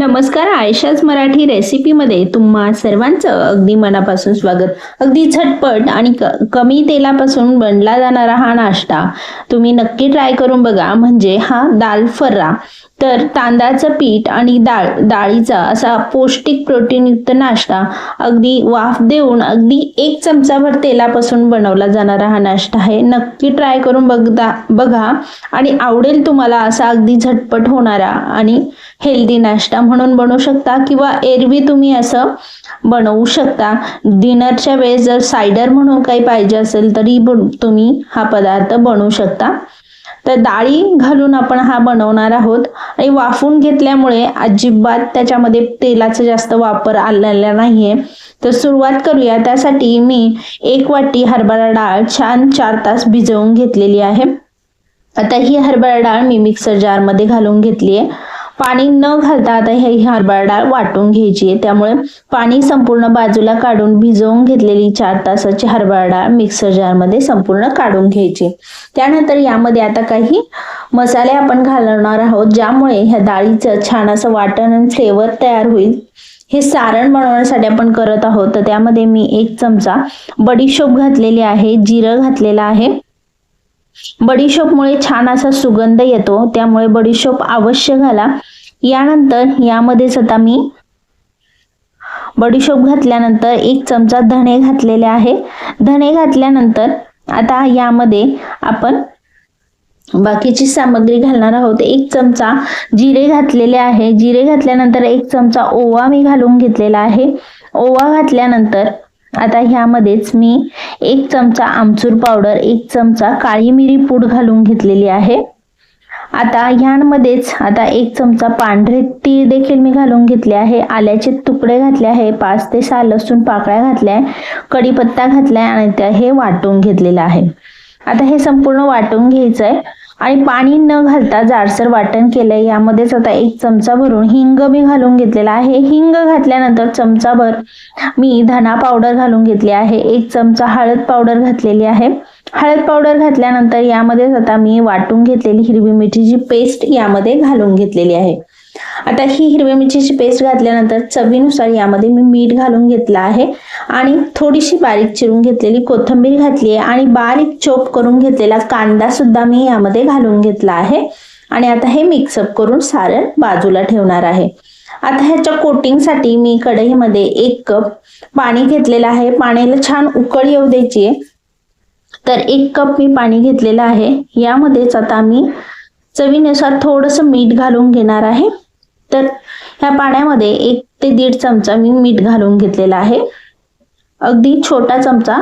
नमस्कार आयशाच मराठी रेसिपीमध्ये तुम्हा सर्वांचं अगदी मनापासून स्वागत. अगदी झटपट आणि कमी तेलापासून बनला जाणारा हा नाश्ता तुम्ही नक्की ट्राय करून बघा. म्हणजे हा दाल फर्रा. तर तांदळाचं पीठ आणि डाळ डाळीचा असा पौष्टिक प्रोटीनयुक्त नाश्ता अगदी वाफ देऊन अगदी एक चमचाभर तेलापासून बनवला जाणारा हा नाश्ता आहे. नक्की ट्राय करून बघता बघा आणि आवडेल तुम्हाला असा अगदी झटपट होणारा आणि हेल्दी नाश्ता म्हणून बनवू शकता किंवा एरवी तुम्ही असं बनवू शकता. डिनरच्या वेळेस जर सायडर म्हणून काही पाहिजे असेल तरी बन- तुम्ही हा पदार्थ बनवू शकता. तर डाळी घालून आपण हा बनवणार आहोत. आणि वाफून घेतल्यामुळे अजिबात त्याच्यामध्ये तेलाचा जास्त वापर आलेला नाहीये. तर सुरुवात करूया. त्यासाठी मी एक वाटी हरभरा डाळ छान चार तास भिजवून घेतलेली आहे. आता ही हरभरा डाळ मी मिक्सर जारमध्ये घालून घेतली आहे पाणी न घालता आता हे हरभरा डाळ वाटून घ्यायची आहे. त्यामुळे पाणी संपूर्ण बाजूला काढून भिजवून घेतलेली चार तासाची हरभरा डाळ मिक्सर जारमध्ये संपूर्ण काढून घ्यायची. त्यानंतर यामध्ये आता काही मसाले आपण घालणार आहोत ज्यामुळे ह्या डाळीचं छान असं वाटण आणि फ्लेवर तयार होईल. हे सारण बनवण्यासाठी आपण करत आहोत. तर त्यामध्ये मी एक चमचा बडीशोप घातलेली आहे जिरं घातलेलं आहे. बडीशोपमुळे छान असा सुगंध येतो. त्यामुळे बडीशोप अवश्य घाला. यानंतर यामध्येच आता मी बडीशोप घातल्यानंतर एक चमचा धणे घातलेले आहे. धणे घातल्यानंतर आता यामध्ये आपण बाकीची सामग्री घालणार आहोत. एक चमचा जिरे घातलेले आहे. जिरे घातल्यानंतर एक चमचा ओवा मी घालून घेतलेला आहे. ओवा घातल्यानंतर आता ह्यामध्येच मी एक चमचा आमचूर पावडर एक चमचा काळी मिरी पूड घालून घेतलेली आहे. आता ह्यांमध्येच आता एक चमचा पांढरे तीळ देखील मी घालून घेतले आहे. आल्याचे तुकडे घातले आहे. पाच ते सहा लसूण पाकळ्या घातल्या आहे. कढीपत्ता घातलाय आणि त्या हे वाटून घेतलेलं आहे. आता हे संपूर्ण वाटून घ्यायचं आहे आणि पाणी न घालता जाडसर वाटण केलंय. यामध्येच आता एक चमचा भरून हिंग मी घालून घेतलेला आहे. हिंग घातल्यानंतर चमचाभर मी धना पावडर घालून घेतली आहे. एक चमचा हळद पावडर घातलेली आहे. हळद पावडर घातल्यानंतर यामध्येच आता मी वाटून घेतलेली हिरवी मिरचीची पेस्ट यामध्ये घालून घेतलेली आहे. आता ही हिरवी मिरचीची पेस्ट घातल्यानंतर चवीनुसार यामध्ये मी मीठ घालून घेतलं आहे. आणि थोडीशी बारीक चिरून घेतलेली कोथिंबीर घातली आहे. आणि बारीक चोप करून घेतलेला कांदा सुद्धा मी यामध्ये घालून घेतला आहे. आणि आता हे मिक्सअप करून सारण बाजूला ठेवणार आहे. आता ह्याच्या कोटिंगसाठी मी कढईमध्ये एक कप पाणी घेतलेलं आहे. पाण्याला छान उकळ येऊ द्यायची आहे. तर एक कप मी पाणी घेतलेलं आहे. यामध्येच आता मी चवीनुसार थोडंसं मीठ घालून घेणार आहे. तर ह्या पाण्यामध्ये एक ते दीड चमचा मी मीठ घालून घेतलेला आहे. अगदी छोटा चमचा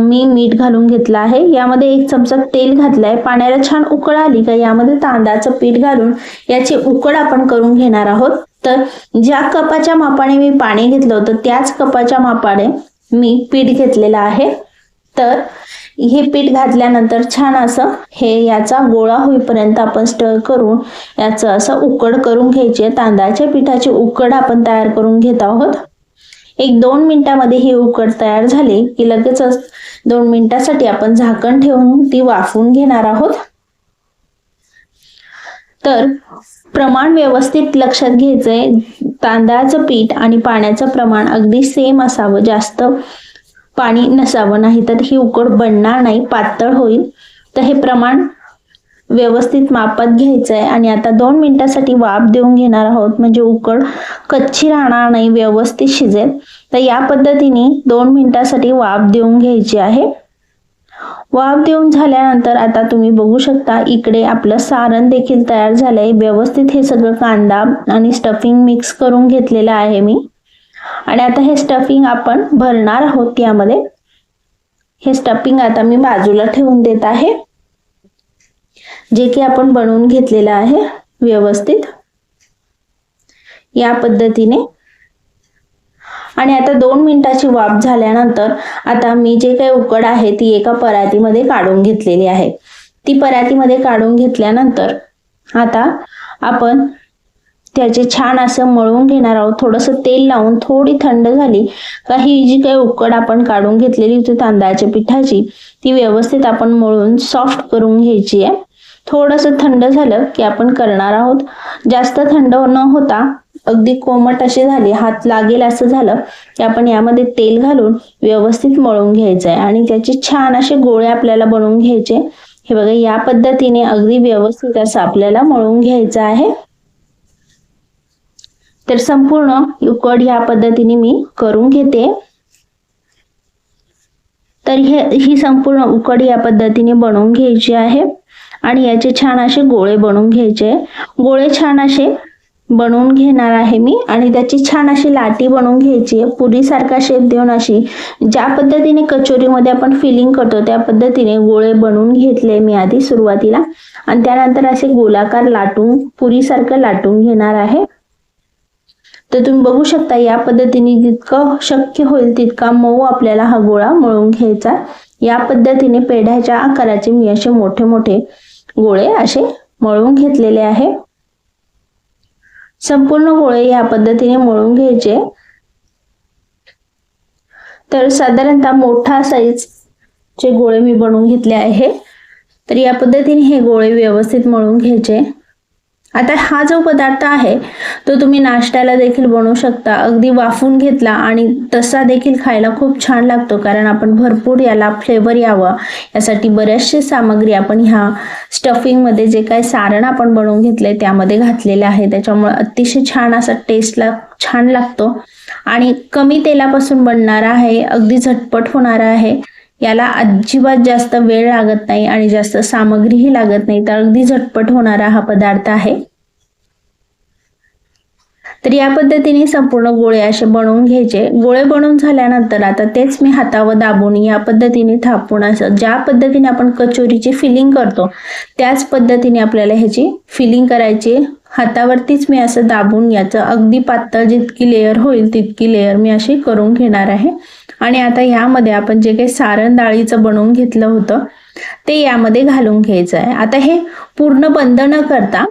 मी मीठ घालून घेतला आहे. यामध्ये एक चमचा तेल घातलं आहे पाण्याला छान उकळ आली का यामध्ये तांदळाचं पीठ घालून याची उकड आपण करून घेणार आहोत. तर ज्या कपाच्या मापाने मी पाणी घेतलं होतं त्याच कपाच्या मापाने मी पीठ घेतलेलं आहे. तर हे पीठ घातल्यानंतर छान असं हे याचा गोळा होईपर्यंत आपण स्टर करून याचं असं उकड करून घ्यायचे. तांदळाच्या पिठाची उकड आपण तयार करून घेत आहोत. एक दोन मिनिटामध्ये ही उकड तयार झाली की लगेचच दोन मिनिटासाठी आपण झाकण ठेवून ती वाफवून घेणार आहोत. तर प्रमाण व्यवस्थित लक्षात घ्यायचंय. तांदळाचं पीठ आणि पाण्याचं प्रमाण अगदी सेम असावं. जास्त पाणी नसावं नाही तर ही उकड बनणार नाही पातळ होईल. तर हे प्रमाण व्यवस्थित मापात घ्यायचं आहे आणि आता दोन मिनिटासाठी वाफ देऊन घेणार आहोत. म्हणजे उकड कच्ची राहणार नाही व्यवस्थित शिजेल. तर या पद्धतीने दोन मिनिटासाठी वाफ देऊन घ्यायची आहे. वाफ देऊन झाल्यानंतर आता तुम्ही बघू शकता इकडे आपलं सारण देखील तयार झालंय. व्यवस्थित हे सगळं कांदा आणि स्टफिंग मिक्स करून घेतलेलं आहे मी. आणि आता हे स्टफिंग आपण भरणार आहोत यामध्ये हे स्टफिंग आता मी बाजूला ठेवून देत आहे. जे की आपण बनवून घेतलेलं आहे व्यवस्थित. या पद्धतीने. आणि आता दोन मिनिटाची वाफ झाल्यानंतर आता मी जे काही उकड आहे ती एका परातीमध्ये काढून घेतलेली आहे. ती परातीमध्ये काढून घेतल्यानंतर आता आपण त्याचे छान असं मळून घेणार आहोत. थोडंसं तेल लावून थोडी थंड झाली का ही जी काही उकड आपण काढून घेतलेली होती तांदळाच्या पिठाची ती व्यवस्थित आपण मळून सॉफ्ट करून घ्यायची आहे. थोडंसं थंड झालं की आपण करणार आहोत. जास्त थंड न होता अगदी कोमट असे झाले हात लागेल असं झालं की आपण यामध्ये तेल घालून व्यवस्थित मळून घ्यायचं आहे. आणि त्याचे छान असे गोळे आपल्याला बनवून घ्यायचे. हे बघा या पद्धतीने अगदी व्यवस्थित असं आपल्याला मळून घ्यायचं आहे. तर संपूर्ण उकड या पद्धतीने मी करून घेते. तर हे ही संपूर्ण उकड या पद्धतीने बनवून घ्यायची आहे. आणि याचे छान असे गोळे बनवून घ्यायचे. गोळे छान असे बनवून घेणार आहे मी. आणि त्याची छान अशी लाटी बनवून घ्यायची आहे. पुरीसारखा शेप देऊन अशी ज्या पद्धतीने कचोरीमध्ये आपण फिलिंग करतो त्या पद्धतीने गोळे बनवून घेतले मी आधी सुरुवातीला. आणि त्यानंतर असे गोलाकार लाटून पुरीसारखं लाटून घेणार आहे. तर तुम्ही बघू शकता या पद्धतीने जितकं शक्य होईल तितका मऊ आपल्याला हा गोळा मळून घ्यायचा या पद्धतीने पेढ्याच्या आकाराचे मी असे मोठे मोठे गोळे असे मळून घेतलेले आहे. संपूर्ण गोळे या पद्धतीने मळून घ्यायचे. तर साधारणतः मोठा साईज चे गोळे मी बनवून घेतले आहे. तर या पद्धतीने हे गोळे व्यवस्थित मळून घ्यायचे. आता हा जो पदार्थ आहे तो तुम्ही नाश्त्याला देखील बनवू शकता. अगदी वाफून घेतला आणि तसा देखील खायला खूप छान लागतो कारण आपण भरपूर याला फ्लेवर यावं. यासाठी बऱ्याचशी सामग्री आपण ह्या स्टफिंगमध्ये जे काही सारण आपण बनवून घेतले त्यामध्ये घातलेले आहे. त्याच्यामुळे अतिशय छान असा टेस्टला छान लागतो. आणि कमी तेलापासून बनणारा आहे अगदी झटपट होणारा आहे. याला अजिबात जास्त वेळ लागत नाही आणि जास्त सामग्रीही लागत नाही. तर अगदी झटपट होणारा हा पदार्थ आहे. तर या पद्धतीने संपूर्ण गोळे असे बनवून घ्यायचे. गोळे बनवून झाल्यानंतर आता तेच मी हातावर दाबून या पद्धतीने थापून असं ज्या पद्धतीने आपण कचोरीची फिलिंग करतो त्याच पद्धतीने आपल्याला ह्याची फिलिंग करायची. हातावरतीच मी असं दाबून याचं अगदी पातळ जितकी लेअर होईल तितकी लेअर मी अशी करून घेणार आहे. आणि आता यामध्ये आपण जे काही सारण डाळीचं बनवून घेतलं होतं ते यामध्ये घालून घ्यायचं आहे. आता हे पूर्ण बंद न करता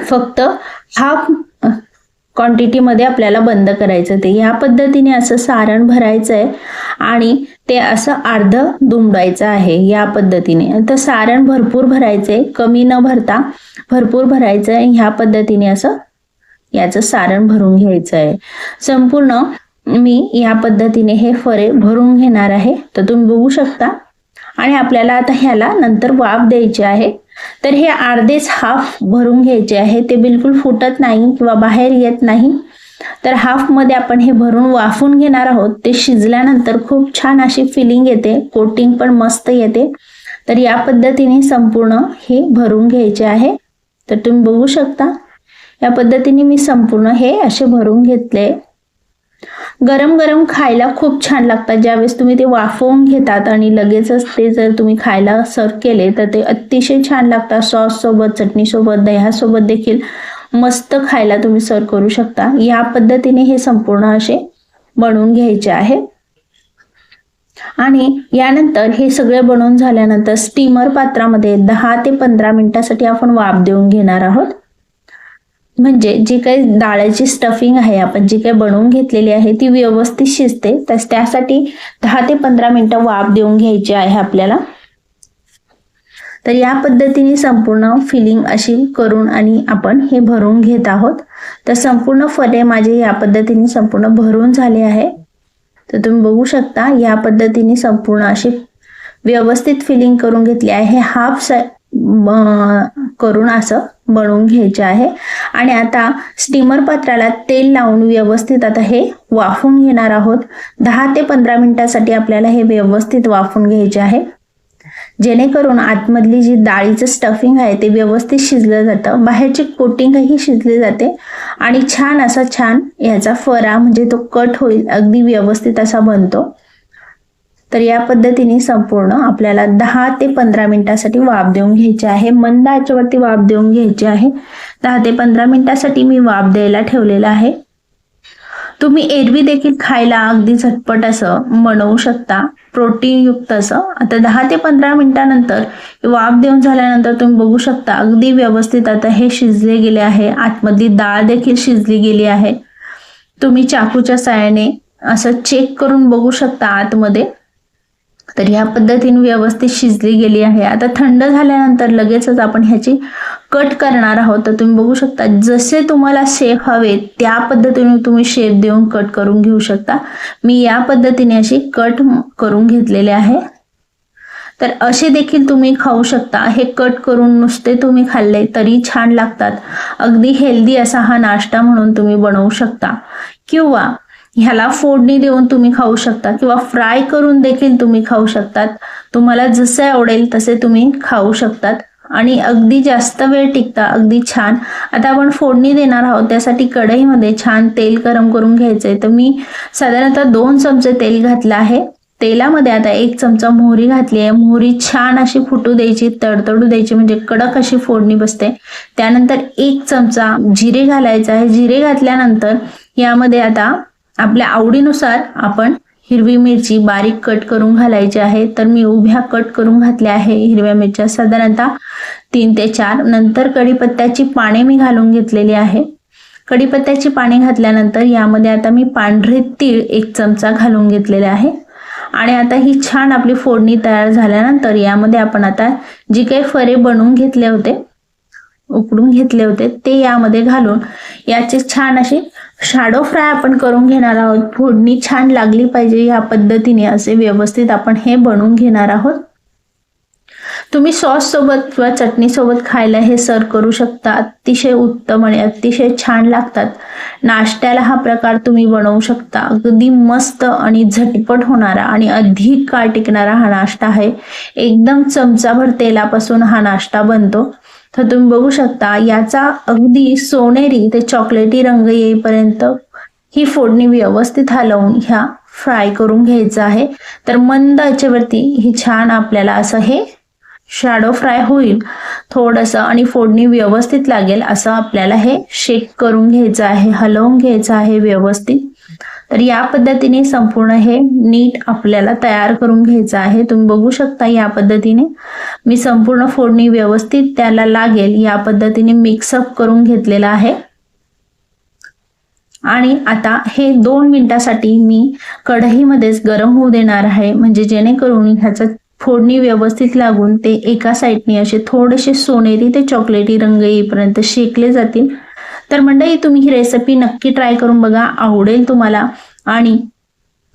फक्त हाफ क्वांटिटीमध्ये आपल्याला बंद करायचं ते या पद्धतीने असं सारण भरायचं आहे आणि ते असं अर्ध दुमडायचं आहे या पद्धतीने. तर सारण भरपूर भरायचं आहे कमी न भरता भरपूर भरायचं आहे ह्या पद्धतीने असं याचं सारण भरून घ्यायचं आहे संपूर्ण मी या पद्धतीने हे फरे भरून घेणार आहे. तर तुम्ही बघू शकता. आणि आपल्याला आता ह्याला नंतर वाफ द्यायची आहे. तर हे अर्धेच हाफ भरून घ्यायचे आहे. ते बिलकुल फुटत नाही किंवा बाहेर येत नाही. तर हाफमध्ये आपण हे भरून वाफून घेणार आहोत. ते शिजल्यानंतर खूप छान अशी फिलिंग येते. कोटिंग पण मस्त येते. तर या पद्धतीने संपूर्ण हे भरून घ्यायचे आहे. तर तुम्ही बघू शकता. या पद्धतीने मी संपूर्ण हे असे भरून घेतले. गरम गरम खायला खूप छान लागतात. ज्यावेळेस तुम्ही ते वाफवून घेतात आणि लगेचच ते जर तुम्ही खायला सर्व केले तर ते अतिशय छान लागतात. सॉस सोबत चटणीसोबत दह्यासोबत देखील मस्त खायला तुम्ही सर्व करू शकता. या पद्धतीने हे संपूर्ण असे बनवून घ्यायचे आहे. आणि यानंतर हे सगळे बनवून झाल्यानंतर स्टीमर पात्रामध्ये दहा ते पंधरा मिनिटासाठी आपण वाफ देऊन घेणार आहोत. म्हणजे जी काही डाळ्याची स्टफिंग आहे आपण जी काही बनवून घेतलेली आहे ती व्यवस्थित शिजते. तर त्यासाठी दहा ते पंधरा मिनिटं वाफ देऊन घ्यायची आहे आपल्याला. तर या पद्धतीने संपूर्ण फिलिंग अशी करून आणि आपण हे भरून घेत आहोत. तर संपूर्ण फळे माझे या पद्धतीने संपूर्ण भरून झाले आहे. तर तुम्ही बघू शकता या पद्धतीने संपूर्ण अशी व्यवस्थित फिलिंग करून घेतली आहे. हे हाफ करून असं बनवून घ्यायचे आहे. आणि आता स्टीमर पात्राला तेल लावून व्यवस्थित आता हे वाफून घेणार आहोत. दहा ते पंधरा मिनिटासाठी आपल्याला हे व्यवस्थित वाफून घ्यायचे आहे. जेणेकरून आतमधली जी डाळीचं स्टफिंग आहे ते व्यवस्थित शिजलं जातं. बाहेरची कोटिंगही शिजली जाते. आणि छान असा छान याचा फरा म्हणजे तो कट होईल. अगदी व्यवस्थित असा बनतो. तर या पद्धतीने संपूर्ण आपल्याला दहा ते पंधरा मिनिटासाठी वाफ देऊन घ्यायची आहे. मंद आचेवरती वाफ देऊन घ्यायची आहे. दहा ते पंधरा मिनिटासाठी मी वाफ द्यायला ठेवलेला आहे. तुम्ही एरवी देखील खायला अगदी झटपट असं बनवू शकता. प्रोटीनयुक्त असं. आता दहा ते पंधरा मिनिटानंतर वाफ देऊन झाल्यानंतर तुम्ही बघू शकता अगदी व्यवस्थित आता हे शिजले गेले आहे. आतमधली डाळ देखील शिजली गेली आहे. तुम्ही चाकूच्या साह्याने असं चेक करून बघू शकता आतमध्ये. तर ह्या पद्धतीने व्यवस्थित शिजली गेली आहे. आता थंड झाल्यानंतर लगेचच आपण ह्याची कट करणार आहोत. तर तुम्ही बघू शकता जसे तुम्हाला शेप हवे त्या पद्धतीने तुम्ही शेप देऊन कट करून घेऊ शकता. मी या पद्धतीने अशी कट करून घेतलेले आहे. तर असे देखील तुम्ही खाऊ शकता. हे कट करून नुसते तुम्ही खाल्ले तरी छान लागतात. अगदी हेल्दी असा हा नाश्ता म्हणून तुम्ही बनवू शकता. किंवा ह्याला फोडणी देऊन तुम्ही खाऊ शकता किंवा फ्राय करून देखील तुम्ही खाऊ शकतात. तुम्हाला जसे आवडेल तसे तुम्ही खाऊ शकतात. आणि अगदी जास्त वेळ टिकता अगदी छान. आता आपण फोडणी देणार आहोत त्यासाठी कढईमध्ये छान तेल गरम करून घ्यायचंय. तर मी साधारणतः दोन चमचे तेल घातलं आहे. तेलामध्ये आता एक चमचा मोहरी घातली आहे. मोहरी छान अशी फुटू द्यायची तडतडू द्यायची म्हणजे कडक अशी फोडणी बसते. त्यानंतर एक चमचा जिरे घालायचा आहे. जिरे घातल्यानंतर यामध्ये आता आपल्या आवडीनुसार आपण हिरवी मिरची बारीक कट करून घालायची आहे. तर मी उभ्या कट करून घातल्या आहे. हिरव्या मिरच्या साधारणतः तीन ते चार. नंतर कढीपत्त्याची पाने मी घालून घेतलेली आहे. कढीपत्त्याची पाने घातल्यानंतर यामध्ये आता मी पांढरे तीळ एक चमचा घालून घेतलेले आहे. आणि आता ही छान आपली फोडणी तयार झाल्यानंतर यामध्ये आपण आता जी काही फरे बनवून घेतले होते उकडून घेतले होते ते यामध्ये घालून याचे छान असे शाडो फ्राय आपण करून घेणार आहोत. फोडणी छान लागली पाहिजे या पद्धतीने. असे व्यवस्थित आपण हे बनवून घेणार आहोत. तुम्ही सॉस सोबत किंवा चटणी सोबत खायला हे सर्व करू शकता. अतिशय उत्तम आणि अतिशय छान लागतात. नाश्त्याला हा प्रकार तुम्ही बनवू शकता. अगदी मस्त आणि झटपट होणारा आणि अधिक काळ टिकणारा हा नाश्ता आहे. एकदम चमचाभर तेलापासून हा नाश्ता बनतो. तर तुम्ही बघू शकता याचा अगदी सोनेरी ते चॉकलेटी रंग येईपर्यंत ही फोडणी व्यवस्थित हलवून ह्या फ्राय करून घ्यायचं आहे. तर मंद याच्यावरती ही छान आपल्याला असं हे शॅडो फ्राय होईल. थोडंसं आणि फोडणी व्यवस्थित लागेल असं आपल्याला हे शेक करून घ्यायचं आहे हलवून घ्यायचं आहे व्यवस्थित. तर या पद्धतीने संपूर्ण हे नीट आपल्याला तयार करून घ्यायचं आहे. तुम्ही बघू शकता या पद्धतीने मी संपूर्ण फोडणी व्यवस्थित त्याला लागेल. या पद्धतीने मिक्सअप करून घेतलेला आहे. आणि आता हे दोन मिनिटासाठी मी कढईमध्येच गरम होऊ देणार आहे. म्हणजे जेणेकरून ह्याचा फोडणी व्यवस्थित लागून ते एका साईडने असे थोडेसे सोनेरी ते चॉकलेटी रंग येईपर्यंत शेकले जातील. तर मंडळी तुम्ही ही रेसिपी नक्की ट्राय करून बघा आवडेल तुम्हाला. आणि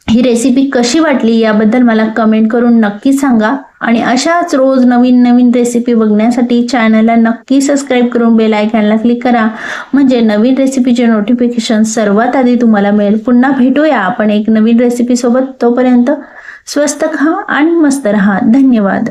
ही रेसिपी कशी वाटली याबद्दल मला कमेंट करून नक्की सांगा. आणि अशाच रोज नवीन नवीन रेसिपी बघण्यासाठी चॅनलला नक्की सबस्क्राईब करून बेल आयकॉनला क्लिक करा. म्हणजे नवीन रेसिपीचे नोटिफिकेशन सर्वात आधी तुम्हाला मिळेल. पुन्हा भेटूया आपण एक नवीन रेसिपीसोबत तोपर्यंत स्वस्त खा आणि मस्त रहा. धन्यवाद.